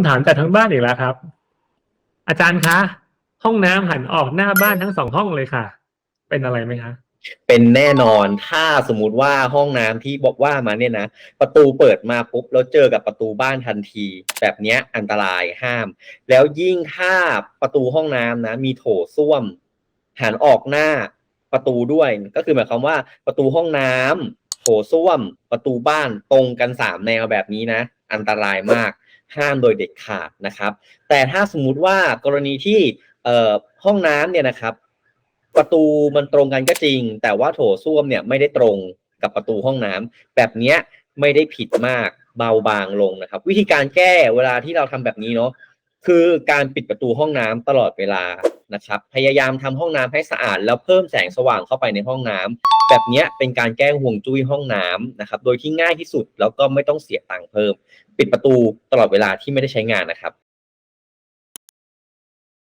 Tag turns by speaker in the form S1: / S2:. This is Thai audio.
S1: ำถามจากทั้งบ้านอีกแล้วครับ อาจารย์คะ ห้องน้ำหันออกหน้าบ้านทั้งสองห้องเลยค่ะ เป็นอะไรไหมคะ
S2: เป็นแน่นอนถ้าสมมติว่าห้องน้ำที่บอกว่ามาเนี่ยนะประตูเปิดมาปุ๊บแล้วเจอกับประตูบ้านทันที แบบเนี้ยอันตรายห้าม แล้วยิ่งถ้าประตูห้องน้ำนะ มีโถส้วม หันออกหน้าประตูด้วย ก็คือหมายความว่าประตูห้องน้ำโถส้วม ประตูบ้านตรงกันสามแนวแบบนี้นะ อันตรายมาก ห้ามโดยเด็ดขาดนะครับ แต่ถ้าสมมุติว่ากรณีที่เอ่อห้องน้ำเนี่ยนะครับ ประตูมันตรงกันก็จริง แต่ว่าโถส้วมเนี่ยไม่ได้ตรงกับประตูห้องน้ำแบบเนี้ยไม่ได้ผิดมากเบาบางลงนะครับ วิธีการแก้เวลาที่เราทำแบบนี้เนาะคือการปิดประตูห้องน้ำตลอดเวลา นะครับ พยายามทำห้องน้ำให้สะอาด แล้วเพิ่มแสงสว่างเข้าไปในห้องน้ำแบบนี้เป็นการแก้ห่วงจุ้ยห้องน้ำนะครับ โดยที่ง่ายที่สุดแล้วก็ไม่ต้องเสียตังค์เพิ่ม ปิดประตูตลอดเวลาที่ไม่ได้ใช้งานนะครับ